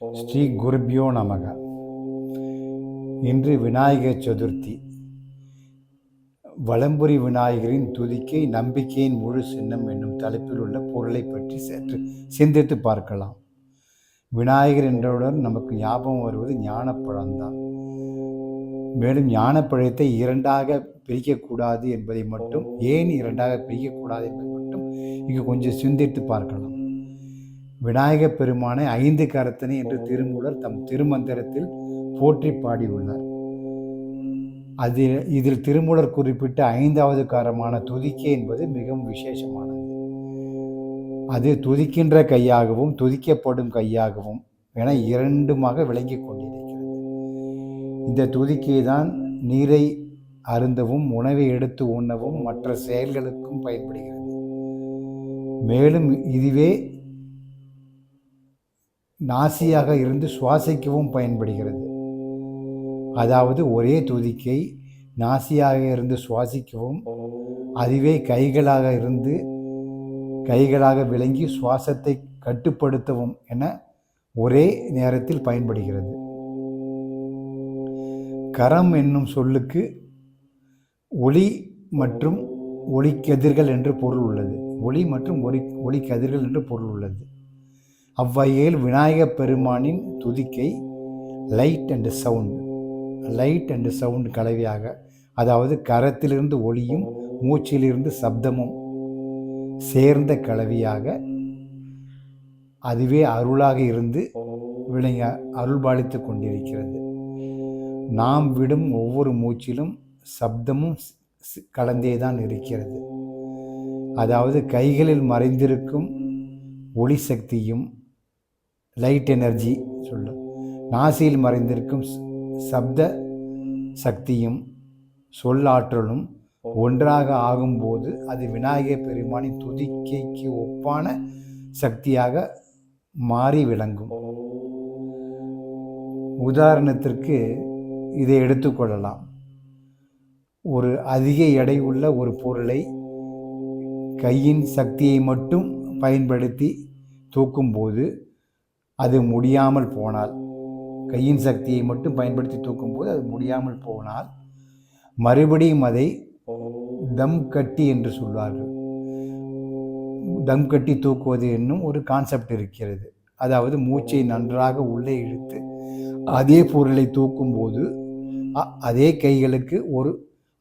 ஸ்ரீ குருபியோ நமக. இன்று விநாயகர் சதுர்த்தி. வலம்புரி விநாயகரின் துதிக்கை நம்பிக்கையின் முழு சின்னம் என்னும் தலைப்பில் உள்ள பொருளை பற்றி சற்று சிந்தித்து பார்க்கலாம். விநாயகர் என்றவுடன் நமக்கு ஞாபகம் வருவது ஞானப்பழம்தான் மேலும் ஞானப்பழத்தை இரண்டாக பிரிக்கக்கூடாது என்பதை மட்டும் ஏன் இரண்டாக பிரிக்கக்கூடாது என்பதை மட்டும் இங்கு கொஞ்சம் சிந்தித்து பார்க்கலாம். விநாயகப் பெருமானை ஐந்து கரத்தனை என்று திருமூலர் தம் திருமந்திரத்தில் போற்றி பாடியுள்ளார். அது இதில் திருமூலர் குறிப்பிட்ட ஐந்தாவது காரமான துதிக்கை என்பது மிகவும் விசேஷமானது. அது துதிக்கின்ற கையாகவும் துதிக்கப்படும் கையாகவும் என இரண்டுமாக விளங்கி கொண்டிருக்கிறது. இந்த துதிக்கை தான் நீரை அருந்தவும் உணவை எடுத்து உண்ணவும் மற்ற செயல்களுக்கும் பயன்படுகிறது. மேலும் இதுவே நாசியாக இருந்து சுவாசிக்கவும் பயன்படுகிறது. அதாவது ஒரே துதிக்கை நாசியாக இருந்து சுவாசிக்கவும் அதுவே கைகளாக இருந்து கைகளாக விளங்கி சுவாசத்தை கட்டுப்படுத்தவும் என ஒரே நேரத்தில் பயன்படுகிறது. கரம் என்னும் சொல்லுக்கு ஒளி மற்றும் ஒளிக்கதிர்கள் என்று பொருள் உள்ளது. ஒளி மற்றும் ஒளி ஒளிக்கதிர்கள் என்று பொருள் உள்ளது. அவ்வகையில் விநாயகப் பெருமானின் துதிக்கை light and sound light and sound கலவையாக அதாவது கரத்திலிருந்து ஒளியும் மூச்சிலிருந்து சப்தமும் சேர்ந்த கலவையாக அதுவே அருளாக இருந்து விளங்க அருள்பாலித்து கொண்டிருக்கிறது. நாம் விடும் ஒவ்வொரு மூச்சிலும் சப்தமும் கலந்தே தான் இருக்கிறது. அதாவது கைகளில் மறைந்திருக்கும் ஒளி சக்தியும் லைட் எனர்ஜி சொல்லும் நாசியில் மறைந்திருக்கும் சப்த சக்தியும் சொல்லாற்றலும் ஒன்றாக ஆகும்போது அது விநாயகர் பெருமானின் துதிக்கைக்கு ஒப்பான சக்தியாக மாறி விளங்கும். உதாரணத்திற்கு இதை எடுத்துக்கொள்ளலாம் ஒரு அதிக எடை உள்ள ஒரு பொருளை கையின் சக்தியை மட்டும் பயன்படுத்தி தூக்கும்போது அது முடியாமல் போனால் கையின் சக்தியை மட்டும் பயன்படுத்தி தூக்கும்போது அது முடியாமல் போனால் மறுபடியும் அதை தம் கட்டி என்று சொல்வார்கள். தம் கட்டி தூக்குவது என்னும் ஒரு கான்செப்ட் இருக்கிறது. அதாவது மூச்சை நன்றாக உள்ளே இழுத்து அதே பொருளை தூக்கும்போது அதே கைகளுக்கு ஒரு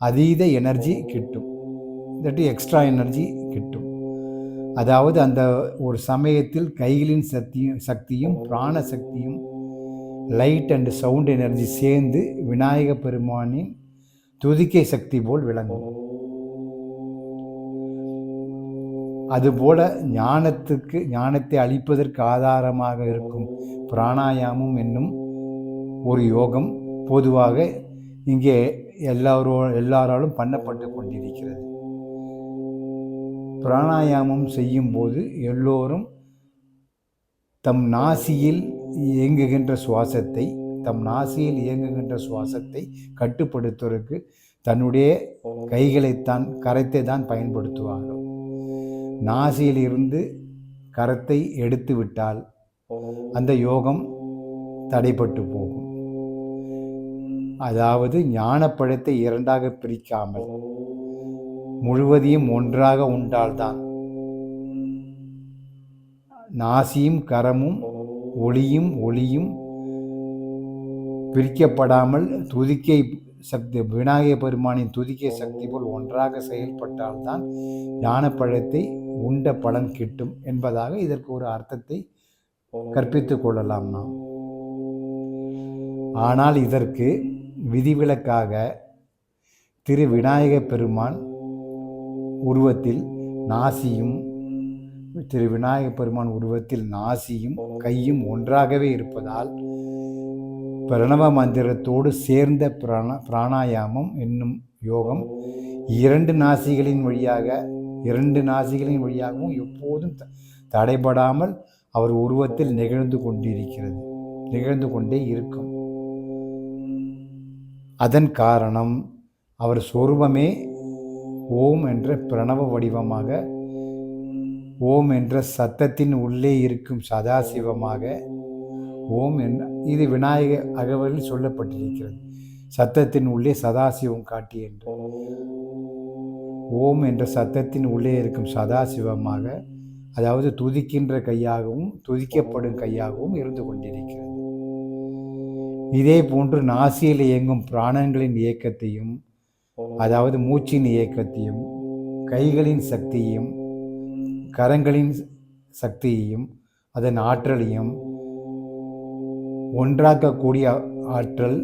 அதீத எனர்ஜி கிட்டும். இல்லாட்டி எக்ஸ்ட்ரா எனர்ஜி கிட்டும். அதாவது அந்த ஒரு சமயத்தில் கைகளின் சக்தியும் சக்தியும் பிராண சக்தியும் லைட் அண்ட் சவுண்ட் எனர்ஜி சேர்ந்து விநாயக பெருமானின் துதிக்கை சக்தி போல் விளங்கும். அதுபோல ஞானத்துக்கு ஞானத்தை அளிப்பதற்கு ஆதாரமாக இருக்கும் பிராணாயாமம் என்னும் ஒரு யோகம் பொதுவாக இங்கே எல்லாரோ எல்லாராலும் பண்ணப்பட்டு கொண்டிருக்கிறது. பிராணாயாமம் செய்யும்போது எல்லோரும் தம் நாசியில் இயங்குகின்ற சுவாசத்தை தம் நாசியில் இயங்குகின்ற சுவாசத்தை கட்டுப்படுத்துவதற்கு தன்னுடைய கைகளைத்தான் கரத்தை தான் பயன்படுத்துவார்கள். நாசியில் இருந்து கரத்தை எடுத்து விட்டால் அந்த யோகம் தடைப்பட்டு போகும். அதாவது ஞானப்பழத்தை இரண்டாக பிரிக்காமல் முழுவதையும் ஒன்றாக உண்டால்தான் நாசியும் கரமும் ஒளியும் ஒளியும் பிரிக்கப்படாமல் துதிக்கை சக்தி விநாயக பெருமானின் துதிக்கை சக்தி போல் ஒன்றாக செயல்பட்டால்தான் ஞானப்பழத்தை உண்ட பலன் கிட்டும் என்பதாக இதற்கு ஒரு அர்த்தத்தை கற்பித்துக் கொள்ளலாம் நாம். ஆனால் இதற்கு விதிவிலக்காக திரு விநாயக பெருமான் உருவத்தில் நாசியும் திரு விநாயக பெருமான் உருவத்தில் நாசியும் கையும் ஒன்றாகவே இருப்பதால் பிரணவ மந்திரத்தோடு சேர்ந்த பிராண பிராணாயாமம் என்னும் யோகம் இரண்டு நாசிகளின் வழியாக இரண்டு நாசிகளின் வழியாகவும் எப்போதும் தடைபடாமல் அவர் உருவத்தில் நிகழ்ந்து கொண்டிருக்கிறது நிகழ்ந்து கொண்டே இருக்கும். அதன் காரணம் அவர் சொரூபமே ஓம் என்ற பிரணவ வடிவமாக ஓம் என்ற சத்தத்தின் உள்ளே இருக்கும் சதாசிவமாக ஓம் என் இது விநாயக அகவலில் சொல்லப்பட்டிருக்கிறது. சத்தத்தின் உள்ளே சதாசிவம் காட்டி என்று. ஓம் என்ற சத்தத்தின் உள்ளே இருக்கும் சதாசிவமாக அதாவது துதிக்கின்ற கையாகவும் துதிக்கப்படும் கையாகவும் இருந்து கொண்டிருக்கிறது. இதே போன்று நாசியில் இயங்கும் பிராணங்களின் இயக்கத்தையும் அதாவது மூச்சின் இயக்கத்தையும் கைகளின் சக்தியையும் கரங்களின் சக்தியையும் அதன் ஆற்றலையும் ஒன்றாக்கக்கூடிய ஆற்றல்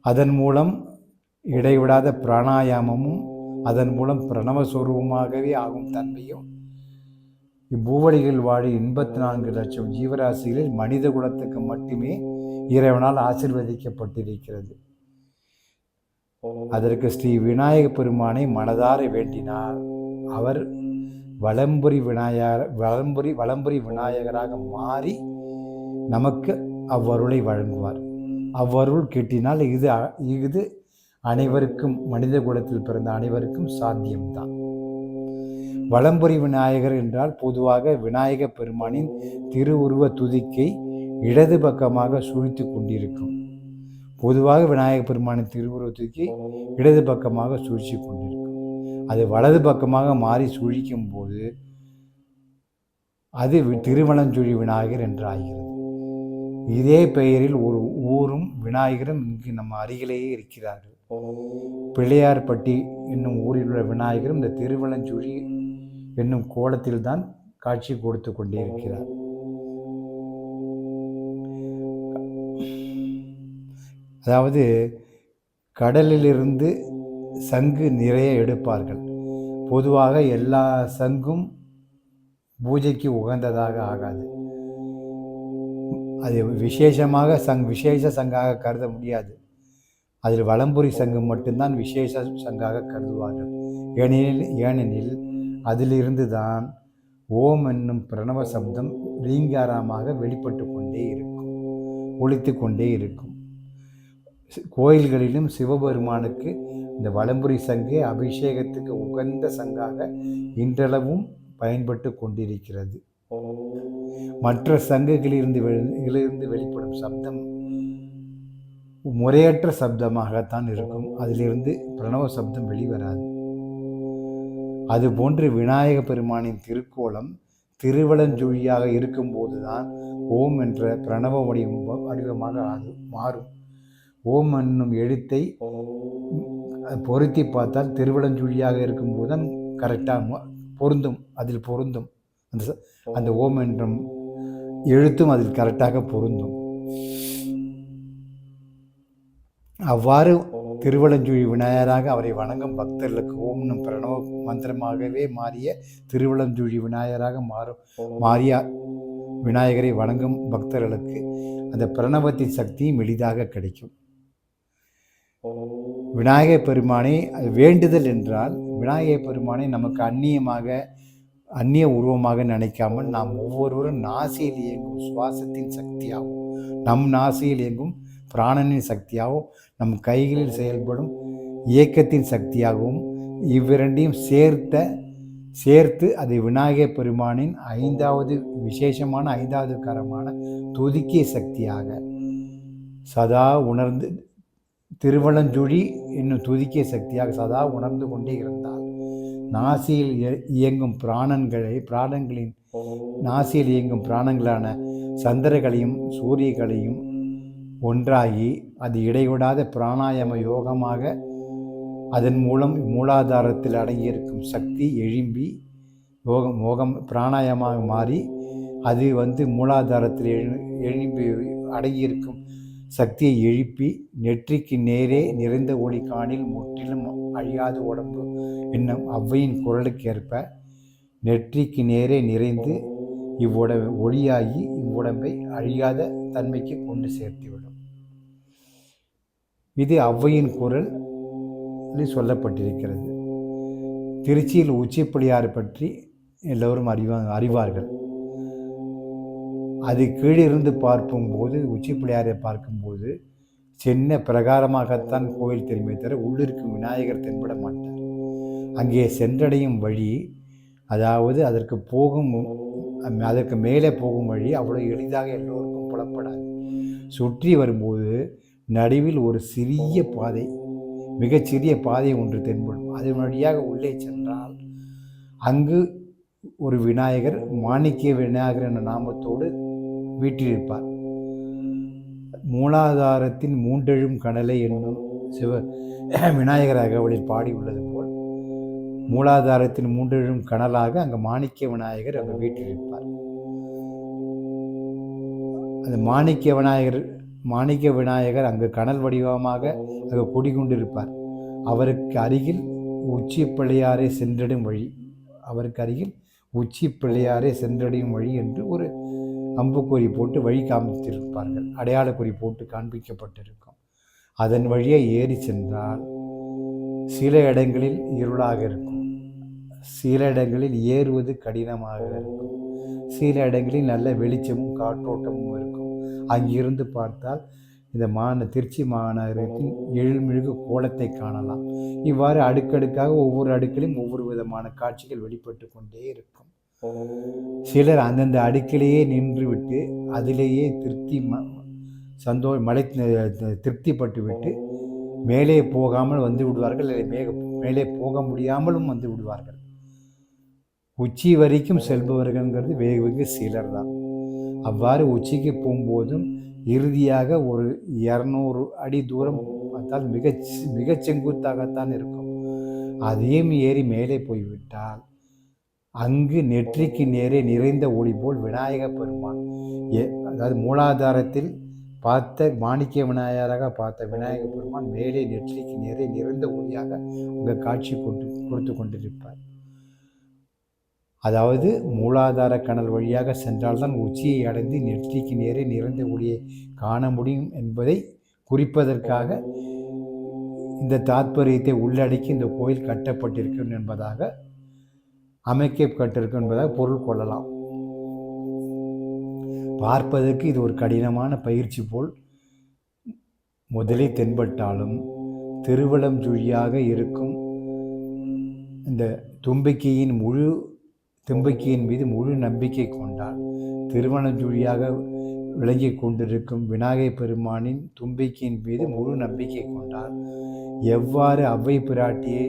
அதன் மூலம் இடைவிடாத பிராணாயாமமும் அதன் மூலம் பிரணவஸ்வரூபமாகவே ஆகும் தன்மையும். இப்பூவடிகள் வாழி எண்பத்தி நான்கு லட்சம் ஜீவராசிகளில் மனித குலத்துக்கு மட்டுமே இறைவனால் ஆசிர்வதிக்கப்பட்டிருக்கிறது. அதற்கு ஸ்ரீ விநாயக பெருமானை மனதார வேண்டினார். அவர் வளம்புரி விநாயகர் வளம்புரி வளம்புரி விநாயகராக மாறி நமக்கு அவ்வருளை வழங்குவார். அவ்வருள் கிட்டினால் இது இது அனைவருக்கும் மனித குலத்தில் பிறந்த அனைவருக்கும் சாத்தியம்தான். வளம்புரி விநாயகர் என்றால் பொதுவாக விநாயக பெருமானின் திருவுருவ துதிக்கை இடது பக்கமாக சுழித்து கொண்டிருக்கும். பொதுவாக விநாயக பெருமானின் திருவுருவத்துக்கு இடது பக்கமாக சூழ்ச்சி கொண்டிருக்கும். அது வலது பக்கமாக மாறி சுழிக்கும் போது அது திருவனஞ்சுழி விநாயகர் என்று ஆகிறது இதே பெயரில் ஒரு ஊரும் விநாயகரும் இங்கு நம்ம அருகிலேயே இருக்கிறார்கள். பிள்ளையார்பட்டி என்னும் ஊரில் உள்ள விநாயகரும் இந்த திருவலஞ்சுழி என்னும் கோலத்தில்தான் காட்சி கொடுத்து கொண்டே இருக்கிறார் அதாவது கடலிலிருந்து சங்கு நிறைய எடுப்பார்கள். பொதுவாக எல்லா சங்கும் பூஜைக்கு உகந்ததாக ஆகாது. அது விசேஷமாக சங் விசேஷ சங்காக கருத முடியாது. அதில் வலம்புரி சங்கம் மட்டும்தான் விசேஷ சங்காக கருதுவார்கள். ஏனெனில் ஏனெனில் அதிலிருந்து தான் ஓம் என்னும் பிரணவ சப்தம் ரீங்காரமாக வெளிப்பட்டு கொண்டே இருக்கும் ஒழித்து கொண்டே இருக்கும். கோயில்களிலும் சிவபெருமானுக்கு இந்த வலம்புரி சங்கே அபிஷேகத்துக்கு உகந்த சங்காக இன்றளவும் பயன்பட்டு கொண்டிருக்கிறது. மற்ற சங்குகளிலிருந்து இருந்து வெளிப்படும் சப்தம் முறையற்ற சப்தமாகத்தான் இருக்கும். அதிலிருந்து பிரணவ சப்தம் வெளிவராது. அதுபோன்று விநாயக பெருமானின் திருக்கோலம் திருவளஞ்சொழியாக இருக்கும்போதுதான் ஓம் என்ற பிரணவ வடிவம் வடிவமாக அது மாறும். ஓம் என்னும் எழுத்தை பொருத்தி பார்த்தால் திருவளஞ்சொழியாக இருக்கும்போது தான் கரெக்டாக பொருந்தும் அதில் பொருந்தும். அந்த அந்த ஓம் என்றும் எழுத்தும் அதில் கரெக்டாக பொருந்தும். அவ்வாறு திருவளஞ்சுழி விநாயகராக அவரை வணங்கும் பக்தர்களுக்கு ஓம்னும் பிரணவ மந்திரமாகவே மாறிய திருவளஞ்சுழி விநாயகராக மாறும் மாறிய விநாயகரை வணங்கும் பக்தர்களுக்கு அந்த பிரணவத்தின் சக்தியும் எளிதாக கிடைக்கும். விநாயகர் பெருமானை வேண்டுதல் என்றால் விநாயகர் பெருமானை நமக்கு அந்நியமாக அந்நிய உருவமாக நினைக்காமல் நாம் ஒவ்வொருவரும் நாசியில் இயங்கும் சுவாசத்தின் சக்தியாகும். நம் நாசியில் இயங்கும் பிராணனின் சக்தியாகவும் நம் கைகளில் செயல்படும் இயக்கத்தின் சக்தியாகவும் இவ்விரண்டையும் சேர்த்த சேர்த்து அது விநாயகர் பெருமானின் ஐந்தாவது விசேஷமான ஐந்தாவது கரமான துதிக்கிய சக்தியாக சதா உணர்ந்து திருவள்ளஞ்சுழி என்னும் துதிக்கிய சக்தியாக சதா உணர்ந்து கொண்டே இருந்தால் நாசியில் இயங்கும் பிராணன்களை பிராணங்களின் நாசியில் இயங்கும் பிராணங்களான சந்திரகளையும் சூரியகளையும் ஒன்றாகி அது இடைவிடாத பிராணாயாம யோகமாக அதன் மூலம் மூலாதாரத்தில் அடங்கியிருக்கும் சக்தி எழும்பி யோகம் யோகம் பிராணாயமாக மாறி அது வந்து மூலாதாரத்தில் எழு எழும்பி அடங்கியிருக்கும் சக்தியை எழுப்பி நெற்றிக்கு நேரே நிறைந்த ஒளி காணில் முற்றிலும் அழியாத உடம்பு என்னும் அவ்வையின் குரலுக்கேற்ப நெற்றிக்கு நேரே நிறைந்து இவ்வுட ஒளியாகி இவ்வுடம்பை அழியாத தன்மைக்கு கொண்டு சேர்த்துவிடும். இது ஔவையின் குரல் சொல்லப்பட்டிருக்கிறது. திருச்சியில் உச்சிப்பிள்ளையார் பற்றி எல்லோரும் அறிவா அறிவார்கள். அது கீழிருந்து பார்க்கும்போது உச்சிப்பிள்ளையாரை பார்க்கும்போது சின்ன பிரகாரமாகத்தான் கோயில் திரும்பி தவிர உள்ளிருக்கும் விநாயகர் தென்பட மாட்டார். அங்கே சென்றடையும் வழி அதாவது அதற்கு போகும் அதற்கு மேலே போகும் வழி அவ்வளோ எளிதாக எல்லோருக்கும் புலப்படாது. சுற்றி வரும்போது நடுவில் ஒரு சிறிய பாதை மிகச்சிறிய பாதை ஒன்று தென்படும். அதன் வழியாக உள்ளே சென்றால் அங்கு ஒரு விநாயகர் மாணிக்கிய விநாயகர் என்ற நாமத்தோடு வீற்றிருப்பார் மூலாதாரத்தின் மூன்றெழும் கடலை என்னும் சிவ விநாயகர் அகவலில் பாடியுள்ளது போல் மூலாதாரத்தின் மூன்றெழும் கனலாக அங்கே மாணிக்க விநாயகர் அங்கே வீற்றிருப்பார் அந்த மாணிக்க விநாயகர் மாணிக்க விநாயகர் அங்கு கனல் வடிவமாக அங்கு குடிகொண்டிருப்பார். அவருக்கு அருகில் உச்சி பிள்ளையாரே சென்றடும் வழி அவருக்கு அருகில் உச்சி பிள்ளையாரே சென்றடையும் வழி என்று ஒரு அம்புக்குறி போட்டு வழி காமித்திருப்பார்கள். அடையாளக்குறி போட்டு காண்பிக்கப்பட்டிருக்கும். அதன் வழியே ஏறி சென்றால் சில இடங்களில் இருளாக இருக்கும். சில இடங்களில் ஏறுவது கடினமாக இருக்கும். சில இடங்களில் நல்ல வெளிச்சமும் காற்றோட்டமும் இருக்கும். அங்கிருந்து பார்த்தால் இந்த மான திருச்சி மாநகரத்தின் எழுமிழுகு கோலத்தை காணலாம். இவ்வாறு அடுக்கடுக்காக ஒவ்வொரு அடுக்கிலும் ஒவ்வொரு விதமான காட்சிகள் வெளிப்பட்டு கொண்டே இருக்கும். சிலர் அந்தந்த அடுக்கிலேயே நின்றுவிட்டு அதிலேயே திருப்தி ம சந்தோ மலை திருப்திப்பட்டு விட்டு மேலே போகாமல் வந்து விடுவார்கள். இல்லை மேக மேலே போக முடியாமலும் வந்து விடுவார்கள். உச்சி வரைக்கும் செல்பவர்கள்ங்கிறது வெகு வெகு சிலர் தான் அவ்வாறு உச்சிக்கு போகும்போதும் இறுதியாக ஒரு இரநூறு அடி தூரம் பார்த்தால் மிக மிகச் செங்குத்தாகத்தான் இருக்கும். அதையும் ஏறி மேலே போய்விட்டால் அங்கு நெற்றிக்கு நேரே நிறைந்த ஒளி போல் விநாயக பெருமான். ஏ அதாவது மூலாதாரத்தில் பார்த்த மாணிக்க விநாயகராக பார்த்த விநாயக பெருமான் மேலே நெற்றிக்கு நேரே நிறைந்த ஒளியாக அங்கே காட்சி கொண்டு கொடுத்து கொண்டிருப்பார். அதாவது மூலாதார கணல் வழியாக சென்றால்தான் உச்சியை அடைந்து நெற்றிக்கு நேரே நிறைந்த ஒளியை காண முடியும் என்பதை குறிப்பதற்காக இந்த தாத்பரியத்தை உள்ளடக்கி இந்த கோயில் கட்டப்பட்டிருக்கும் என்பதாக அமைக்கப்பட்டிருக்கும் என்பதாக பொருள் கொள்ளலாம். பார்ப்பதற்கு இது ஒரு கடினமான பயிற்சி போல் முதலில் தென்பட்டாலும் திருவளஞ்சுழியாக இருக்கும். இந்த தும்பிக்கையின் முழு தும்பிக்கையின் மீது முழு நம்பிக்கை கொண்டார் திருவண்ணஞ்சுழியாக விளங்கி கொண்டிருக்கும் விநாயகப் பெருமானின் தும்பிக்கையின் மீது முழு நம்பிக்கை கொண்டார் எவ்வாறு அவ்வை பிராட்டியை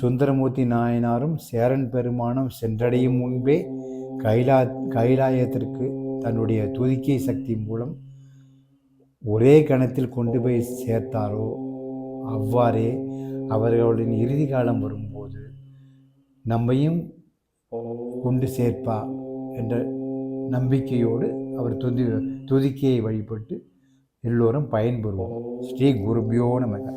சுந்தரமூர்த்தி நாயனாரும் சேரன் பெருமானும் சென்றடையும் முன்பே கைலா கைலாயத்திற்கு தன்னுடைய துதிக்கை சக்தி மூலம் ஒரே கணத்தில் கொண்டு போய் சேர்த்தாரோ அவ்வாறே அவர்களின் இறுதி காலம் வரும்போது நம்மையும் கொண்டு சேர்ப்பா என்ற நம்பிக்கையோடு அவர் துதி துதிக்கையை வழிபட்டு எல்லோரும் பயன்பெறுவோம். ஸ்ரீ குருபியோ நமக்கு